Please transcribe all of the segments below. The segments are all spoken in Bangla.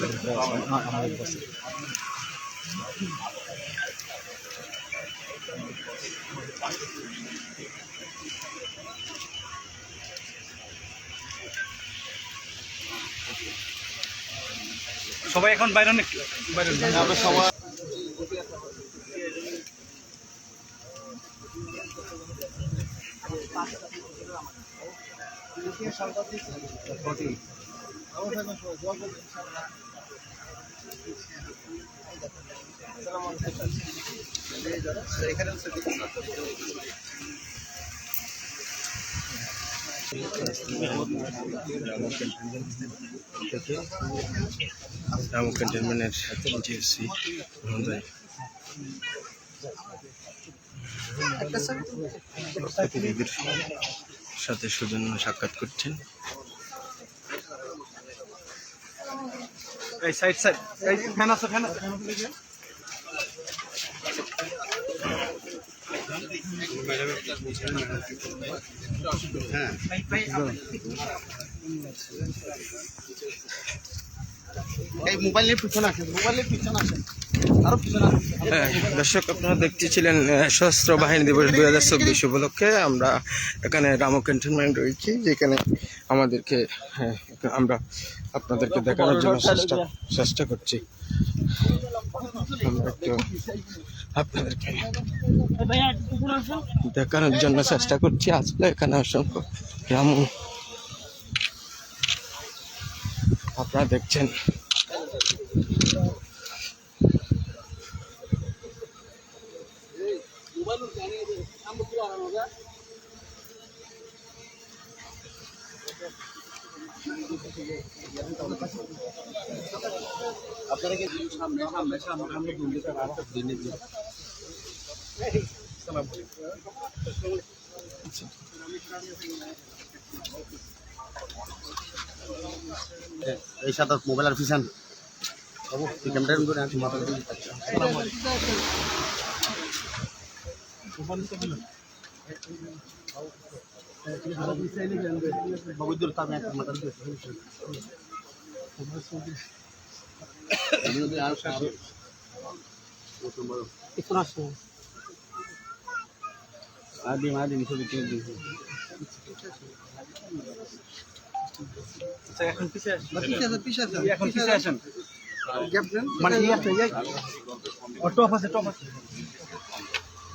আমাদের কাছে সবাই এখন বাইরে অনেক বাইরে আমরা সবাই রামু ক্যান্টনমেন্টের জিএসসি মহোদয় প্রতিনিধির সাথে সুজন্য সাক্ষাৎ করছেন এই সাইড সাইড এই ফ্যান আছে ফ্যান আছে। মোবাইল নিয়ে পিছনে আসেন মোবাইল নিয়ে পিছনে আসেন। দর্শক, আপনারা দেখতেছিলেন সশস্ত্র বাহিনী দিবস দুই হাজার চব্বিশ উপলক্ষে আমরা এখানে রামো ক্যান্টনমেন্ট রয়েছি, যেখানে আমাদেরকে আমরা আপনাদেরকে দেখানোর জন্য চেষ্টা চেষ্টা করছি। আমরা একটু আপনাদেরকে দেখানোর জন্য চেষ্টা করছি। আসলে এখানে অসংখ্য রামু। আপনারা দেখছেন। আপনারা কি এই সাথে মোবাইল আর পিছান বাবু তুই ক্যামেরা করে আনছি মাথা দিয়ে বাবু দূর তার একটা মাথা দিয়ে আমি যদি আর সাথে এখন আসো আদি মাদি নিচে দিতে দিতে আচ্ছা, এখন পিছে আসেন পিছে আছে পিছে আছে এখন পিছে আসেন মানে ই আছে এই ও টপ আছে টপ আছে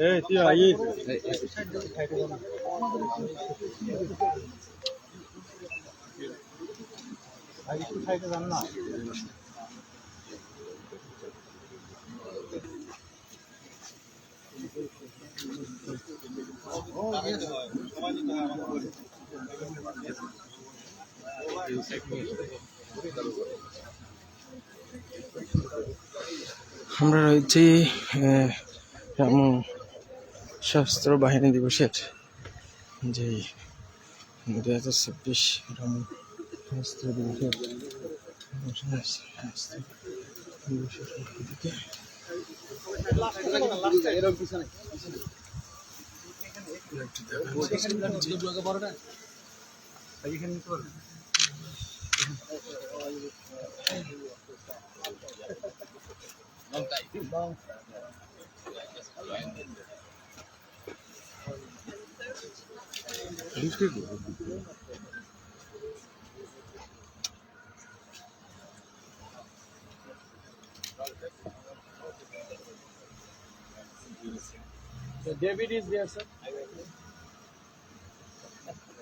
এই তুই আই আই একটু খাইতে জান না আমরা রয়েছি সশস্ত্র বাহিনী দিবসের যে দু হাজার চব্বিশ সশস্ত্র দিবসের Bongkay. So David is there, sir.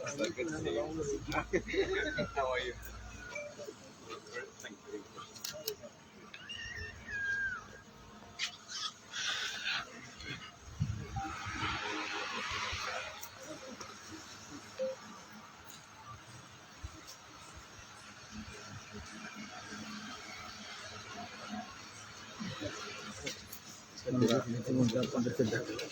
How are you? ইতিমধ্যে আপনাদেরকে দেখানো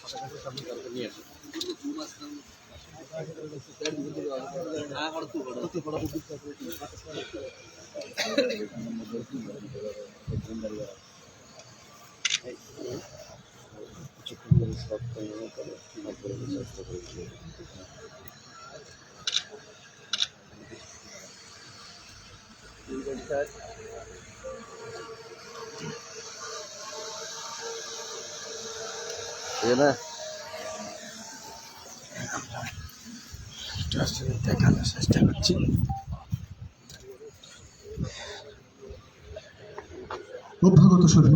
দেখানোর চেষ্টা করছি। অভ্যাগত সভ্য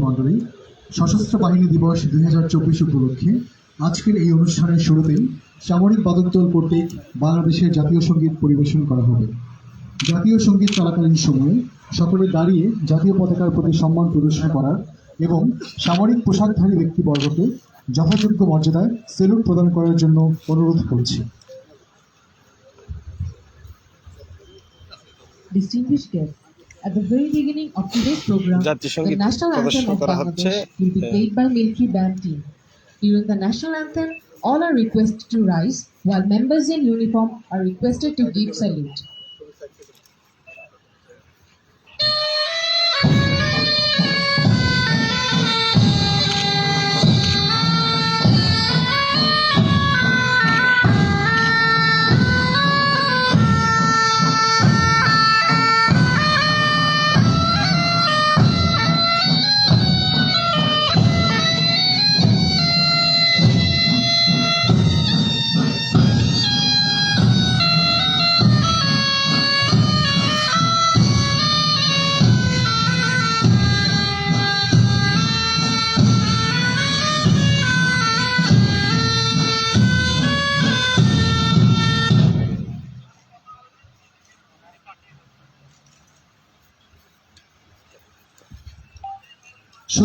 সশস্ত্র বাহিনী দিবস দুই হাজার চব্বিশ উপলক্ষে আজকের এই অনুষ্ঠানের শুরুতেই সামরিক বাদকদল কর্তৃক বাংলাদেশের জাতীয় সংগীত পরিবেশন করা হবে। জাতীয় সংগীত চলাকালীন সময়ে সকলে দাঁড়িয়ে জাতীয় পতাকার প্রতি সম্মান প্রদর্শন করার এবং সামরিক পোশাকধারী ব্যক্তিবর্গকে যথাযোগ্য মর্যাদায় সেলুট প্রদান করার জন্য অনুরোধ করছি distinguished guests. At the very beginning of today's program, the national anthem of Bangladesh will be played by military band team. During the national anthem, all are requested to rise, while members in uniform are requested to give salute.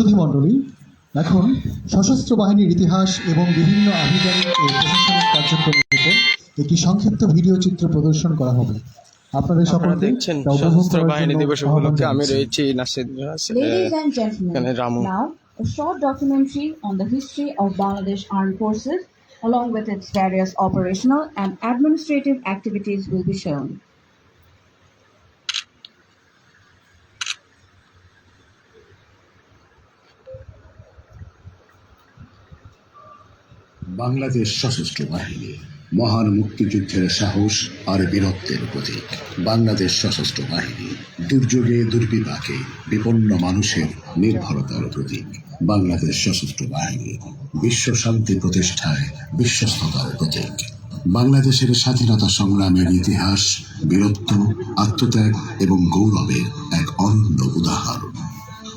সুধী মণ্ডলী এখন সশস্ত্র বাহিনীর ইতিহাস এবং বিভিন্ন আভিযানিক ও প্রশাসনিক কার্যক্রমের উপর একটি সংক্ষিপ্ত ভিডিও চিত্র প্রদর্শন করা হবে আপনাদের আপনারা দেখছেন সশস্ত্র বাহিনী দিবস উপলক্ষে আমি রয়েছি and এখানে Ramu a short documentary on the history of Bangladesh Armed Forces, along with its various operational and administrative activities, will be shown. Bangladesh সশস্ত্র বাহিনী, মহান মুক্তিযুদ্ধের সাহস আর বীরত্বের প্রতীক। বাংলাদেশ সশস্ত্র বাহিনী, দুর্যোগে, দুর্বিপাকে বিপন্ন মানুষের নির্ভরতার প্রতীক। বাংলাদেশ সশস্ত্র বাহিনী, বিশ্ব শান্তি প্রতিষ্ঠায় বিশ্বস্ততার প্রতীক। বাংলাদেশের স্বাধীনতা সংগ্রামের ইতিহাস বীরত্ব, আত্মত্যাগ এবং গৌরবের এক অনন্য উদাহরণ।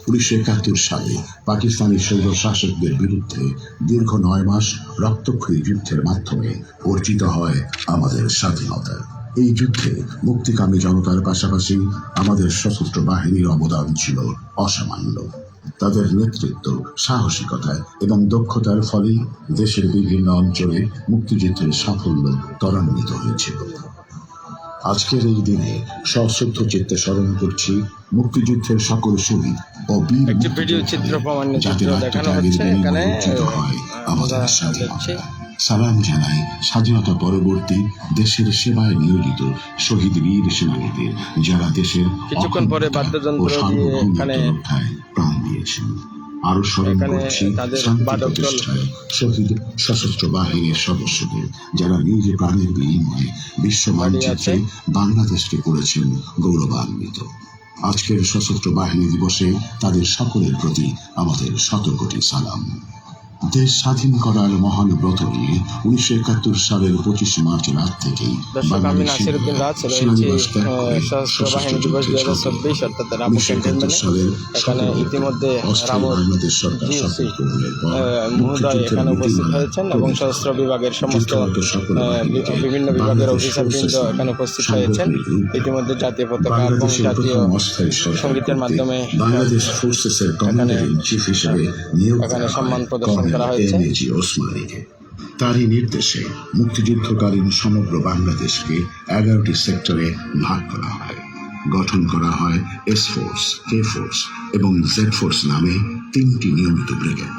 উনিশশো একাত্তর সালে পাকিস্তানি সৈন্য শাসকদের বিরুদ্ধে দীর্ঘ নয় মাস রক্তক্ষয়ী যুদ্ধের মাধ্যমে অর্জিত হয় আমাদের স্বাধীনতা। এই যুদ্ধে মুক্তিকামী জনতার পাশাপাশি আমাদের সশস্ত্র বাহিনীর অবদান ছিল অসামান্য। তাদের নেতৃত্ব সাহসিকতা এবং দক্ষতার ফলে দেশের বিভিন্ন অঞ্চলে মুক্তিযুদ্ধের সাফল্য ত্বরান্বিত হয়েছিল। আজকের এই দিনে সশ্রদ্ধ চিত্তে স্মরণ করছি মুক্তিযুদ্ধের সকল শহীদ ও বীর একটি ভিডিও চিত্র চিত্র দেখানো হচ্ছে এখানে। হয়। আমাদের স্বাধীনতা সালাম জানাই স্বাধীনতা পরবর্তী দেশের সেবায় নিয়োজিত শহীদ বীর সেনানীদের যারা দেশের কিছুক্ষণ পরে বাদ্যযন্ত্র দিয়ে এখানে প্রাণ দিয়েছেন। আরও স্মরণ করছি শান্তি প্রতিষ্ঠায় শহীদ সশস্ত্র বাহিনীর সদস্যদের যারা নিজ প্রাণের বিনিময়ে বিশ্ব মানচিত্রে বাংলাদেশকে করেছেন গৌরবান্বিত। আজকের সশস্ত্র বাহিনী দিবসে তাদের সকলের প্রতি আমাদের শত কোটি সালাম। দেশ স্বাধীন করার মহান ব্রত নিয়ে উনিশশো একাত্তর সালের পঁচিশে মার্চ রাত থেকেই সালের এখানে ইতিমধ্যে বাংলাদেশ সরকার মহোদয় উপস্থিত হয়েছেন এবং সশস্ত্র বিভাগের সমস্ত বিভিন্ন বিভাগের অফিসারবৃন্দ এখানে উপস্থিত হয়েছেন। ইতিমধ্যে জাতীয় পতাকা এবং জাতীয় সঙ্গীতের মাধ্যমে বাংলাদেশ ফোর্সেসের কমান্ডার ইন চিফ হিসেবে এখানে সম্মান প্রদর্শন কর্নেল করা হয়েছে। ওসমানীকে। তারই নির্দেশে মুক্তিযুদ্ধকালীন সমগ্র বাংলাদেশকে এগারোটি সেক্টরে ভাগ করা হয়। গঠন করা হয় এস ফোর্স কে ফোর্স এবং জেড ফোর্স নামে তিনটি নিয়মিত ব্রিগেড।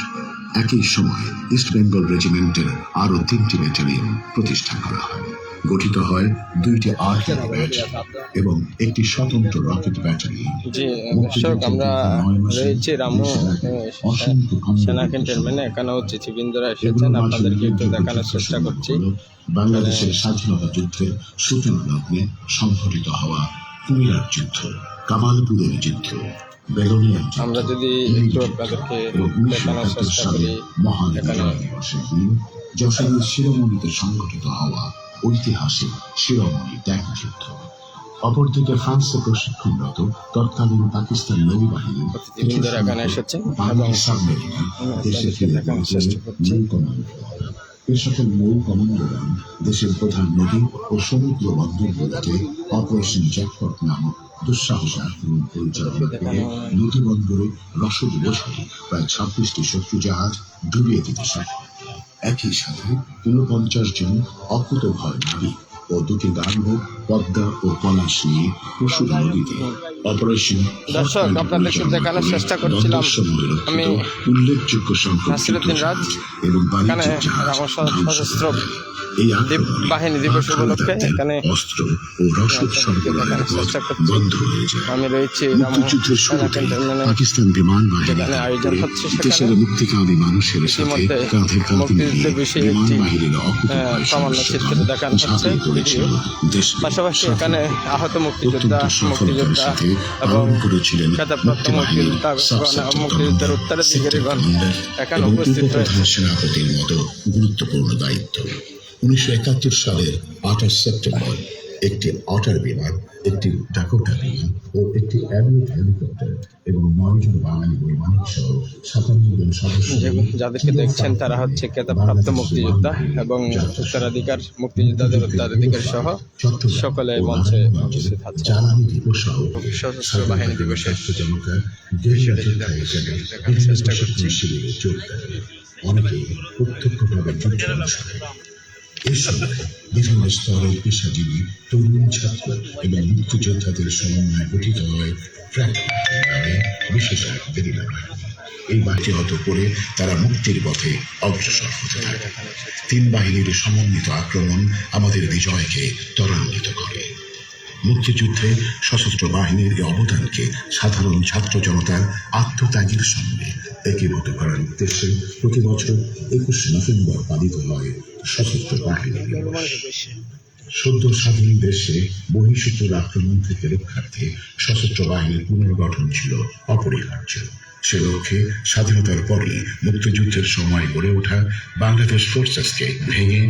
একই সময় ইস্ট বেঙ্গল রেজিমেন্টের আরও তিনটি ব্যাটালিয়ন প্রতিষ্ঠা করা হয়। গঠিত হয় দুইটি আর্টিলারি ব্যাটালিয়ন এবং একটি স্বতন্ত্র রকেট জি দর্শক আমরা রয়েছি রামু সেনা ক্যান্টনমেন্টে এখানেও চিচিবিন্দুরা এসেছেন। আপনাদেরকে একটু দেখানোর চেষ্টা করছি। বাংলাদেশের স্বাধীনতা যুদ্ধের সূচনা লগ্নে সংঘটিত হওয়া কুমিরার যুদ্ধ কামালপুরের যুদ্ধ আমরা যদি একটু আপনাদেরকে দেখানোর চেষ্টা করি মহান এখানে যশোরের শিরোমণিতে সংঘটিত হওয়া ঐতিহাসিক শিরোমণি ত্যাগ যুদ্ধ অপরদিকে ফ্রান্সে প্রশিক্ষণরত তৎকালীন পাকিস্তান নৌবাহিনী এখানে এসেছেন এবং বাংলাদেশ সাবমেরিনে দেশে ফিরে দেখানোর চেষ্টা করছি। নৌ কমান্ডো এ সকল নৌ কমান্ডোরা দেশের প্রধান নদী ও সমুদ্র বন্দরগুলোতে অপারেশন জ্যাকপট নামক দুঃসাহসী আক্রমণ পরিচালনা করে নদী বন্দরে রসদ বোঝাই প্রায় ছাব্বিশটি শত্রু জাহাজ ডুবিয়ে দিতে সক্ষম। একই সাথে ঊনপঞ্চাশ জন অকুত ভয় নাবিক ও দুটি গার্ভ পদ্মা ও পলাশ নিয়ে পশুর নদীতে অপারেশন দর্শক, আপনাদেরকে দেখানোর চেষ্টা করছিলাম। আমি উল্লেখযোগ্য সংখ্যক নাসিরুদ্দিন রাজ, এবং বাণিজ্যিক জাহাজ সশস্ত্র এই বাহিনী দিবস উপলক্ষে এখানে অস্ত্র ও রসদ সরবরাহের। বন্ধ হয়ে যায় আমি রয়েছি মুক্তিযুদ্ধের শুরুতে পাকিস্তান বিমান বাহিনী আয়োজন হচ্ছে দেশের মুক্তিকামী মানুষের সাথে কাঁধে কাঁধে মিলিয়ে বিমান বাহিনীর অকুত ভয় হচ্ছে, ঝাঁপিয়ে পড়েছিল পাশাপাশি এখানে আহত মুক্তিযোদ্ধা মুক্তিযোদ্ধা এবং খেতাবপ্রাপ্ত মুক্তিযোদ্ধা মুক্তিযুদ্ধের উত্তরাধিকারীগণ এখানে উপস্থিত সেনাপতির মতো গুরুত্বপূর্ণ দায়িত্ব। উনিশশো একাত্তর সালের আঠাশ সেপ্টেম্বর একটি অটার বিমান একটি ডাকোটা বিমান ও একটি অ্যাভিয়েট হেলিকপ্টার এবং নয় জন বাঙালি বৈমানিক সহ সাতান্ন জন সদস্য যাদেরকে দেখছেন তারা হচ্ছে খেতাবপ্রাপ্ত মুক্তিযোদ্ধা এবং উত্তরাধিকার মুক্তিযোদ্ধাদের উত্তরাধিকার সহ সকলে মঞ্চে উপস্থিত আছেন জ্বালানি দিবস সহ সশস্ত্র বাহিনী দিবসের যোগ দেন। অনেকে প্রত্যক্ষভাবে যুদ্ধ সময় বিভিন্ন স্তরের পেশাজীবী, তরুণ ছাত্র এবং মুক্তিযোদ্ধাদের সমন্বয়ে গঠিত হয় বিশেষ এক গেরিলা বাহিনী এই বাহিনী অত করে তারা মুক্তির পথে অগ্রসর হতে থাকে। তিন বাহিনীর সমন্বিত আক্রমণ আমাদের বিজয়কে ত্বরান্বিত করে। মুক্তিযুদ্ধে সশস্ত্র বাহিনীর এই অবদানকে সাধারণ ছাত্র জনতার আত্মত্যাগের সঙ্গে একীভূত করার উদ্দেশ্যে প্রতি বছর একুশ নভেম্বর পালিত হয় সশস্ত্র বাহিনী দিবস। সদ্য স্বাধীন দেশে বহিঃশত্রুর আক্রমণ থেকে রক্ষার্থে সশস্ত্র বাহিনীর পুনর্গঠন ছিল অপরিহার্য। সে লক্ষ্যে স্বাধীনতার পরই মুক্তিযুদ্ধের সময় গড়ে ওঠা বাংলাদেশ ফোর্সেসকে ভেঙে